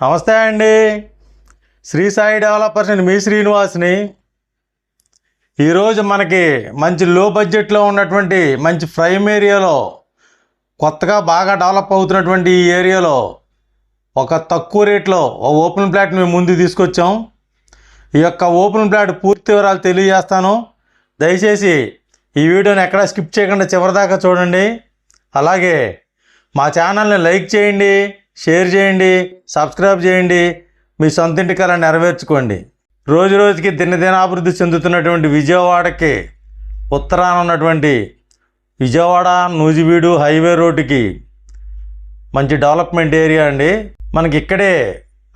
నమస్తే అండి. శ్రీ సాయి డెవలపర్స్ మీ శ్రీనివాస్ని. ఈరోజు మనకి మంచి లో బడ్జెట్లో ఉన్నటువంటి మంచి ప్రైమ్ ఏరియాలో కొత్తగా బాగా డెవలప్ అవుతున్నటువంటి ఈ ఏరియాలో ఒక తక్కువ రేట్లో ఒక ఓపెన్ ప్లాట్ మేము ముందు తీసుకొచ్చాం. ఈ యొక్క ఓపెన్ ప్లాట్ పూర్తి వివరాలు తెలియజేస్తాను. దయచేసి ఈ వీడియోని ఎక్కడా స్కిప్ చేయకుండా చివరిదాకా చూడండి. అలాగే మా ఛానల్ని లైక్ చేయండి. షేర్ చేయండి సబ్స్క్రైబ్ చేయండి మీ సొంత ఇంటి కళ నెరవేర్చుకోండి. రోజు రోజుకి దినదినాభివృద్ధి చెందుతున్నటువంటి విజయవాడకి ఉత్తరాన ఉన్నటువంటి విజయవాడ నూజివీడు హైవే రోడ్డుకి మంచి డెవలప్మెంట్ ఏరియా అండి. మనకి ఇక్కడే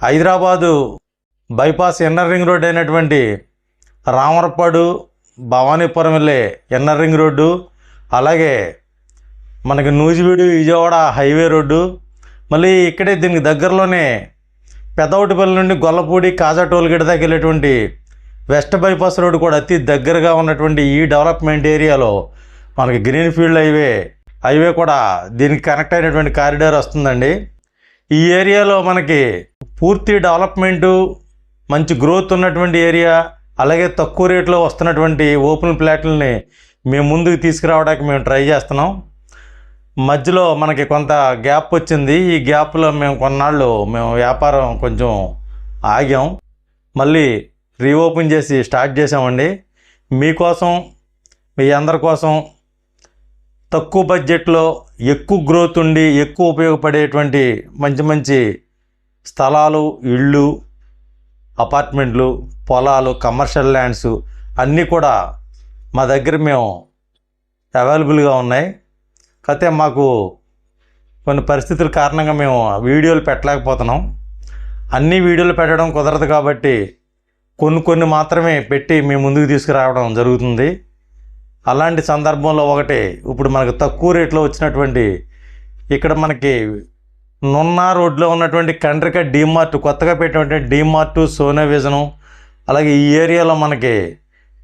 Hyderabad bypass inner ring road అయినటువంటి రామరపాడు భవానీపురం వెళ్ళే ఇన్నర్ రింగ్ రోడ్డు అలాగే మనకి నూజివీడు విజయవాడ హైవే రోడ్డు మళ్ళీ ఇక్కడే దీనికి దగ్గరలోనే పెదవటిపల్లి నుండి గొల్లపూడి కాజా టోల్గేట్ దాకా వెళ్ళేటువంటి వెస్ట్ బైపాస్ రోడ్ కూడా అతి దగ్గరగా ఉన్నటువంటి ఈ డెవలప్మెంట్ ఏరియాలో మనకి గ్రీన్ ఫీల్డ్ హైవే హైవే కూడా దీనికి కనెక్ట్ అయినటువంటి కారిడార్ వస్తుందండి. ఈ ఏరియాలో మనకి పూర్తి డెవలప్మెంటు మంచి గ్రోత్ ఉన్నటువంటి ఏరియా అలాగే తక్కువ రేట్లో వస్తున్నటువంటి ఓపెన్ ప్లాట్లని మేము ముందుకు తీసుకురావడానికి మేము ట్రై చేస్తున్నాం. మధ్యలో మనకి కొంత గ్యాప్ వచ్చింది. ఈ గ్యాప్లో మేము కొన్నాళ్ళు మేము వ్యాపారం కొంచెం ఆగాం. మళ్ళీ రీఓపెన్ చేసి స్టార్ట్ చేసామండి మీకోసం మీ అందరి కోసం తక్కువ బడ్జెట్లో ఎక్కువ గ్రోత్ ఉండి ఎక్కువ ఉపయోగపడేటువంటి మంచి మంచి స్థలాలు ఇళ్ళు అపార్ట్మెంట్లు పొలాలు కమర్షియల్ ల్యాండ్స్ అన్నీ కూడా మా దగ్గర మేము అవైలబుల్గా ఉన్నాయి. కాకపోతే మాకు కొన్ని పరిస్థితుల కారణంగా మేము వీడియోలు పెట్టలేకపోతున్నాం. అన్ని వీడియోలు పెట్టడం కుదరదు కాబట్టి కొన్ని కొన్ని మాత్రమే పెట్టి మీ ముందుకు తీసుకురావడం జరుగుతుంది. అలాంటి సందర్భంలో ఒకటి ఇప్పుడు మనకు తక్కువ రేట్లో వచ్చినటువంటి ఇక్కడ మనకి నున్నా రోడ్లో ఉన్నటువంటి కండ్రిక డీమార్ట్ కొత్తగా పెట్టినటువంటి డీమార్ట్ సోనా విజను అలాగే ఈ ఏరియాలో మనకి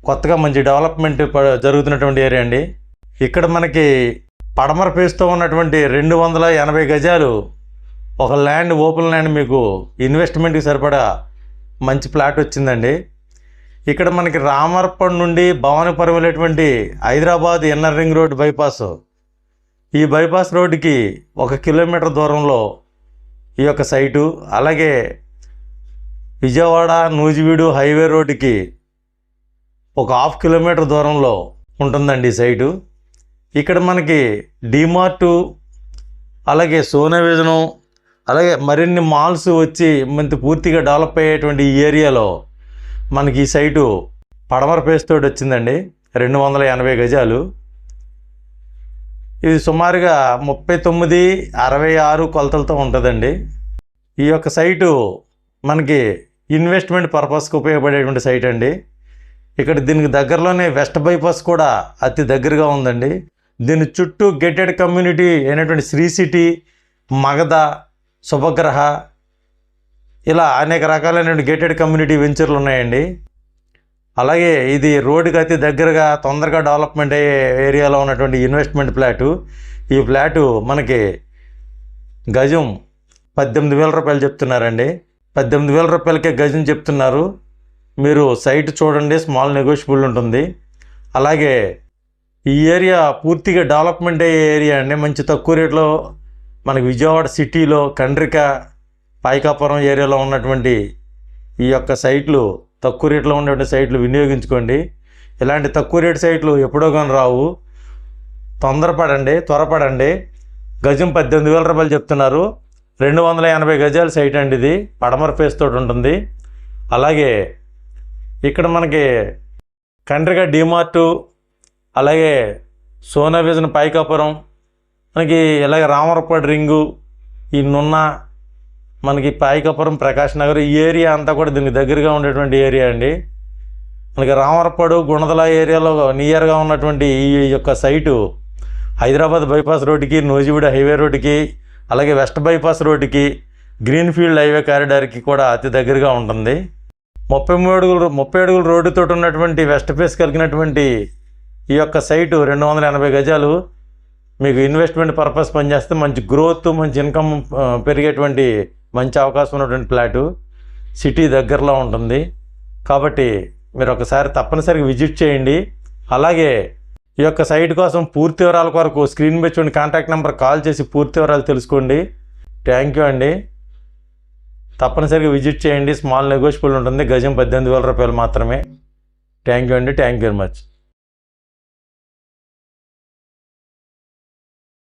కొత్తగా మంచి డెవలప్మెంట్ ప- జరుగుతున్నటువంటి ఏరియా అండి. ఇక్కడ మనకి పడమర పేస్తో ఉన్నటువంటి రెండు వందల ఎనభై గజాలు ఒక ల్యాండ్ ఓపెన్ ల్యాండ్ మీకు ఇన్వెస్ట్మెంట్కి సరిపడా మంచి ప్లాట్ వచ్చిందండి. ఇక్కడ మనకి రామర్పణ్ నుండి భవానీపురం వెళ్ళేటువంటి Hyderabad inner ring road bypass. ఈ బైపాస్ రోడ్డుకి ఒక కిలోమీటర్ దూరంలో ఈ యొక్క సైటు అలాగే విజయవాడ నూజివీడు హైవే రోడ్డుకి ఒక హాఫ్ కిలోమీటర్ దూరంలో ఉంటుందండి ఈ సైటు. ఇక్కడ మనకి డిమార్టు అలాగే సోనా అలాగే మరిన్ని మాల్స్ వచ్చి మంచి పూర్తిగా డెవలప్ అయ్యేటువంటి ఈ ఏరియాలో మనకి ఈ సైటు పడమర పేస్ తోటి వచ్చిందండి. రెండు వందల ఎనభై గజాలు. ఇది సుమారుగా ముప్పై తొమ్మిది అరవై ఆరు కొలతలతో ఉంటుందండి. ఈ యొక్క సైటు మనకి ఇన్వెస్ట్మెంట్ పర్పస్కి ఉపయోగపడేటువంటి సైట్ అండి. ఇక్కడ దీనికి దగ్గరలోనే వెస్ట్ బైపాస్ కూడా అతి దగ్గరగా ఉందండి. దీని చుట్టూ గేటెడ్ కమ్యూనిటీ అయినటువంటి శ్రీ సిటీ మగధ శుభగ్రహ ఇలా అనేక రకాలైనటువంటి గేటెడ్ కమ్యూనిటీ వెంచర్లు ఉన్నాయండి. అలాగే ఇది రోడ్డుకి అతి దగ్గరగా తొందరగా డెవలప్మెంట్ అయ్యే ఏరియాలో ఉన్నటువంటి ఇన్వెస్ట్మెంట్ ఫ్లాటు ఈ ఫ్లాటు మనకి గజం పద్దెనిమిది వేల రూపాయలు చెప్తున్నారండి. పద్దెనిమిది వేల రూపాయలకే గజం చెప్తున్నారు. మీరు సైట్ చూడండి స్మాల్ నెగోషియబుల్ ఉంటుంది. అలాగే ఈ ఏరియా పూర్తిగా డెవలప్మెంట్ అయ్యే ఏరియా అండి. మంచి తక్కువ రేట్లో మనకి విజయవాడ సిటీలో కండ్రిక పాయికాపురం ఏరియాలో ఉన్నటువంటి ఈ యొక్క సైట్లు తక్కువ రేట్లో ఉన్నటువంటి సైట్లు వినియోగించుకోండి. ఇలాంటి తక్కువ రేటు సైట్లు ఎప్పుడో కానీ రావు. తొందరపడండి త్వరపడండి. గజం పద్దెనిమిది వేల రూపాయలు చెప్తున్నారు. రెండు వందల ఎనభై గజాల సైట్ అండి ఇది. పడమర ఫేస్ తోటి ఉంటుంది. అలాగే ఇక్కడ మనకి కండ్రిక డిమార్టు అలాగే సోనా విజన్ పైకాపురం మనకి ఇలాగ రామరపాడు రింగు ఈ నున్న మనకి పాయికాపురం ప్రకాష్ నగర్ ఈ ఏరియా అంతా కూడా దీనికి దగ్గరగా ఉండేటువంటి ఏరియా అండి. మనకి రామరపాడు గుణదల ఏరియాలో నియర్గా ఉన్నటువంటి ఈ యొక్క సైటు హైదరాబాద్ బైపాస్ రోడ్డుకి నూజివీడు హైవే రోడ్డుకి అలాగే వెస్ట్ బైపాస్ రోడ్డుకి గ్రీన్ ఫీల్డ్ హైవే కారిడార్కి కూడా అతి దగ్గరగా ఉంటుంది. ముప్పై మూడు అడుగులు ముప్పై అడుగుల రోడ్డుతో ఉన్నటువంటి వెస్ట్ ఫేస్ కలిగినటువంటి ఈ యొక్క సైటు రెండు వందల ఎనభై గజాలు మీకు ఇన్వెస్ట్మెంట్ పర్పస్ పనిచేస్తే మంచి గ్రోత్ మంచి ఇన్కమ్ పెరిగేటువంటి మంచి అవకాశం ఉన్నటువంటి ఫ్లాటు సిటీ దగ్గరలో ఉంటుంది. కాబట్టి మీరు ఒకసారి తప్పనిసరిగా విజిట్ చేయండి. అలాగే ఈ యొక్క సైట్ కోసం పూర్తి వివరాల కొరకు స్క్రీన్ మీద చూడండి కాంటాక్ట్ నెంబర్ కాల్ చేసి పూర్తి వివరాలు తెలుసుకోండి. థ్యాంక్ యూ అండి. తప్పనిసరిగా విజిట్ చేయండి. స్మాల్ నెగోషియబుల్ ఉంటుంది. గజం పద్దెనిమిది వేల రూపాయలు మాత్రమే. థ్యాంక్ యూ అండి. Thank you very much